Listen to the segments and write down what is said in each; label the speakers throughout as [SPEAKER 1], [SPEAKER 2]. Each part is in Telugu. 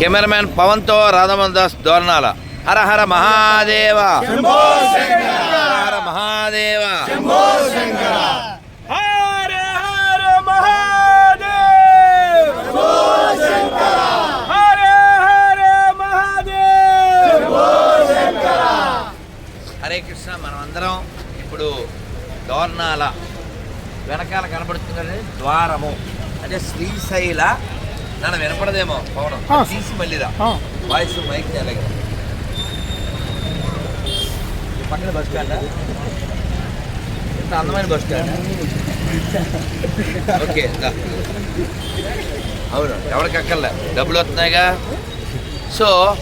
[SPEAKER 1] కెమెరామ్యాన్ పవన్తో రాధమోహన్ దాస్ దోర్నాల హర హర మహాదేవ. హర హర మహాదేవ.
[SPEAKER 2] హర హర మహాదేవ్. హర హర మహాదేవ్.
[SPEAKER 1] హరే కృష్ణ మనం అందరం ఇప్పుడు దోర్నాల వెనకాల కనబడుతున్నది ద్వారము. అంటే శ్రీశైల నన్ను వినపడదేమో. పవనం. తీసి మళ్ళీరా. వాయిస్ మైక్ అలాగే పక్కన బస్ స్టాండ్? ఎంత అందమైన బస్ స్టాండ్? ఓకే. అవును ఎవరికి అక్కర్లే. డబ్బులు వస్తున్నాయిగా. సో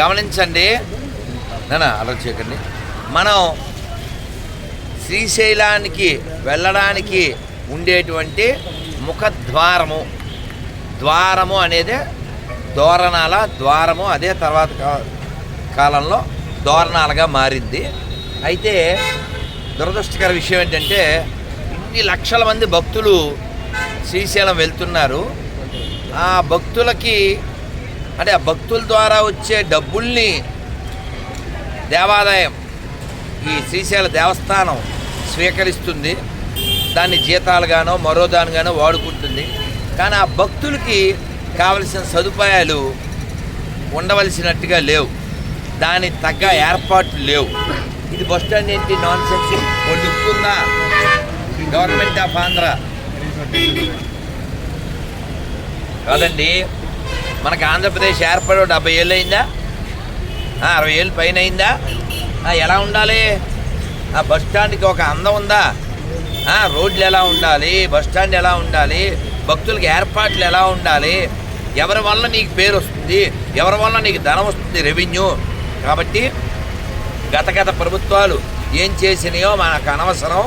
[SPEAKER 1] గమనించండి. నానా అలా చేయకండి. మనం శ్రీశైలానికి వెళ్ళడానికి ఉండేటువంటి ముఖద్వారము ద్వారము అనేది దోరణాల ద్వారము. అదే తర్వాత కా- కాలంలో దోరణాలుగా మారింది. అయితే దురదృష్టకర విషయం ఏంటంటే ఇన్ని లక్షల మంది భక్తులు శ్రీశైలం వెళ్తున్నారు. ఆ భక్తులకి అంటే ఆ భక్తుల ద్వారా వచ్చే డబ్బుల్ని దేవాదాయం ఈ శ్రీశైల దేవస్థానం స్వీకరిస్తుంది. దాన్ని జీతాలుగానో మరో దానిగానో వాడుకుంటుంది. కానీ ఆ భక్తులకి కావలసిన సదుపాయాలు ఉండవలసినట్టుగా లేవు. దానికి తగ్గ ఏర్పాట్లు లేవు. ఇది బస్ స్టాండ్ ఏంటి? నాన్ సెన్స్ ఉందా గవర్నమెంట్ ఆఫ్ ఆంధ్ర. కాదండి మనకు ఆంధ్రప్రదేశ్ ఏర్పడి డెబ్బై ఏళ్ళు అయిందా? అరవై ఏళ్ళు పైన అయిందా? ఎలా ఉండాలి? ఆ బస్ స్టాండ్కి ఒక అందం ఉందా? రోడ్లు ఎలా ఉండాలి? బస్ స్టాండ్ ఎలా ఉండాలి? భక్తులకి ఏర్పాట్లు ఎలా ఉండాలి? ఎవరి వల్ల నీకు పేరు వస్తుంది? ఎవరి వల్ల నీకు ధనం వస్తుంది? రెవెన్యూ. కాబట్టి గత గత ప్రభుత్వాలు ఏం చేసినాయో మనకు అనవసరం.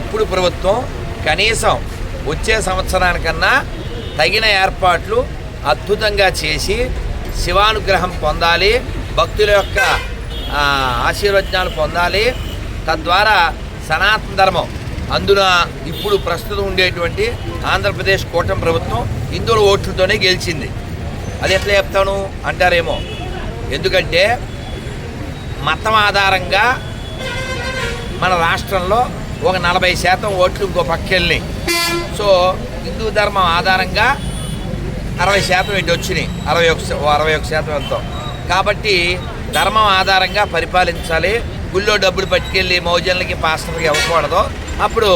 [SPEAKER 1] ఇప్పుడు ప్రభుత్వం కనీసం వచ్చే సంవత్సరానికన్నా తగిన ఏర్పాట్లు అద్భుతంగా చేసి శివానుగ్రహం పొందాలి భక్తుల యొక్క ఆశీర్వచనాలు పొందాలి. తద్వారా సనాతన ధర్మం అందున ఇప్పుడు ప్రస్తుతం ఉండేటువంటి ఆంధ్రప్రదేశ్ కూటమి ప్రభుత్వం హిందువుల ఓట్లతోనే గెలిచింది. అది ఎట్లా చెప్తాను అంటారేమో? ఎందుకంటే మతం ఆధారంగా మన రాష్ట్రంలో ఒక నలభై శాతం ఓట్లు ఇంకో పక్కెళ్ళి సో హిందూ ధర్మం ఆధారంగా అరవై శాతం ఇటు వచ్చినాయి. అరవై ఒక అరవై ఒక శాతం ఎంతో. కాబట్టి ధర్మం ఆధారంగా పరిపాలించాలి. గుళ్ళో డబ్బులు పట్టుకెళ్ళి మౌజన్లకి పాస్టర్లకి ఇవ్వకూడదు. అప్పుడు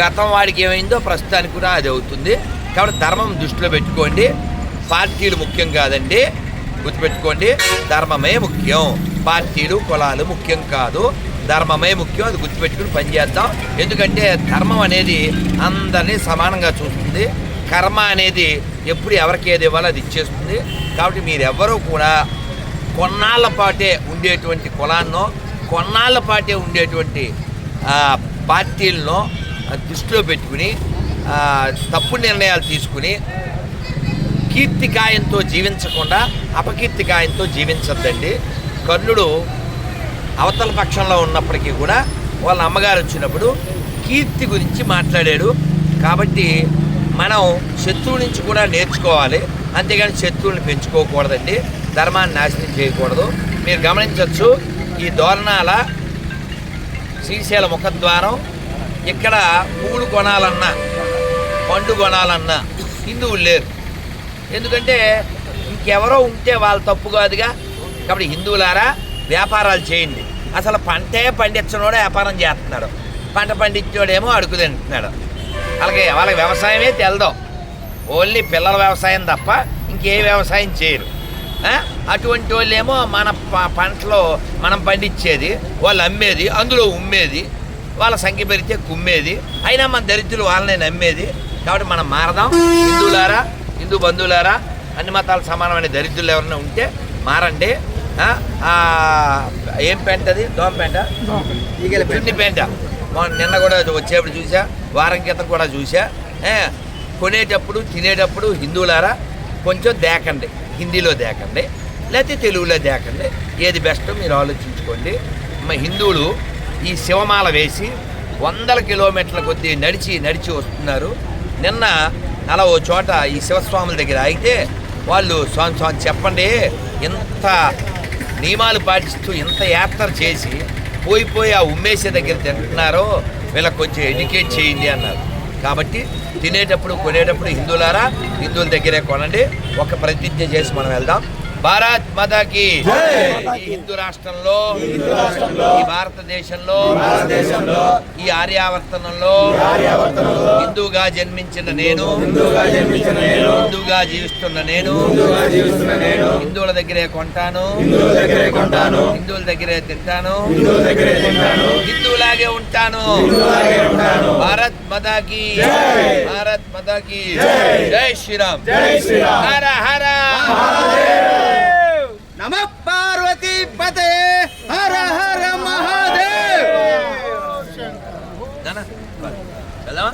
[SPEAKER 1] గతం వాడికి ఏమైందో ప్రస్తుతానికి కూడా అది అవుతుంది. కాబట్టి ధర్మం దృష్టిలో పెట్టుకోండి. పార్టీలు ముఖ్యం కాదండి. గుర్తుపెట్టుకోండి. ధర్మమే ముఖ్యం. పార్టీలు కులాలు ముఖ్యం కాదు. ధర్మమే ముఖ్యం. అది గుర్తుపెట్టుకుని పనిచేద్దాం ఎందుకంటే ధర్మం అనేది అందరినీ సమానంగా చూస్తుంది. కర్మ అనేది ఎప్పుడు ఎవరికి ఏది ఇవ్వాలో అది ఇచ్చేస్తుంది. కాబట్టి మీరెవ్వరూ కూడా కొన్నాళ్ళ పాటే ఉండేటువంటి కులాన్నో కొన్నాళ్ళ పాటే ఉండేటువంటి పార్టీలను దృష్టిలో పెట్టుకుని తప్పు నిర్ణయాలు తీసుకుని కీర్తికాయంతో జీవించకుండా అపకీర్తికాయంతో జీవించద్దండి. కర్ణుడు అవతల పక్షంలో ఉన్నప్పటికీ కూడా వాళ్ళ అమ్మగారు వచ్చినప్పుడు కీర్తి గురించి మాట్లాడాడు. కాబట్టి మనం శత్రువు నుంచి కూడా నేర్చుకోవాలి. అంతేగాని శత్రువుని పెంచుకోకూడదండి. ధర్మాన్ని నాశనం చేయకూడదు. మీరు గమనించవచ్చు ఈ దోరణాల శ్రీశైల ముఖద్వారం ఇక్కడ పూలు కొనాలన్నా పండు కొనాలన్నా హిందువులు లేరు. ఎందుకంటే ఇంకెవరో ఉంటే వాళ్ళు తప్పు కాదుగా. కాబట్టి హిందువులారా వ్యాపారాలు చేయండి. అసలు పంటే పండించినోడు వ్యాపారం చేస్తున్నాడు. పంట పండించోడేమో అడుగు తింటున్నాడు. అలాగే వాళ్ళకి వ్యవసాయమే తెలదాం. ఓన్లీ పిల్లల వ్యవసాయం తప్ప ఇంకే వ్యవసాయం చేయరు. అటువంటి వాళ్ళేమో మన పంటలో మనం పండించేది వాళ్ళు అమ్మేది అందులో ఉమ్మేది వాళ్ళ సంఖ్య పెరిగితే కుమ్మేది అయినా మన దరిద్రులు వాళ్ళనే నమ్మేది. కాబట్టి మనం మారదాం. హిందువులారా హిందూ బంధువులారా అన్ని మతాలు సమానమైన దరిద్రులు ఎవరైనా ఉంటే మారండి. ఏం పెంట అది? దోమ పెంట చున్ని పెంట నిన్న కూడా వచ్చేప్పుడు చూసా వారం క్రితం కూడా చూసా కొనేటప్పుడు తినేటప్పుడు హిందువులారా కొంచెం దేకండి. హిందీలో దేకండి. లేకపోతే తెలుగులో దేకండి. ఏది బెస్ట్ మీరు ఆలోచించుకోండి. మా హిందువులు ఈ శివమాల వేసి వందల కిలోమీటర్ల కొద్దీ నడిచి నడిచి వస్తున్నారు. నిన్న అలా ఓ చోట ఈ శివస్వాముల దగ్గర అయితే వాళ్ళు స్వామి స్వామి చెప్పండి. ఇంత నియమాలు పాటిస్తూ ఇంత యాత్ర చేసి పోయిపోయి ఆ ఉమ్మేసే దగ్గర తింటున్నారో వీళ్ళకి కొంచెం ఎడ్యుకేట్ చేయండి అన్నారు. కాబట్టి తినేటప్పుడు కొనేటప్పుడు హిందువులారా హిందువుల దగ్గరే కొనండి. ఒక ప్రతిజ్ఞ చేసి మనం వెళ్దాం. భారత్ మాతాకి. ఈ హిందూ రాష్ట్రంలో ఈ భారతదేశంలో ఈ ఆర్యావర్తనంలో హిందువుగా జన్మించిన నేను హిందువుగా జీవిస్తున్న నేను హిందువుల దగ్గరే కొంటాను హిందువుల దగ్గరే తింటాను హిందువులాగే ఉంటాను. భారత్ మదాకి భారత్ శ్రీరామ్.
[SPEAKER 2] జై శ్రీరామ్.
[SPEAKER 1] హర హర.
[SPEAKER 2] Namappa!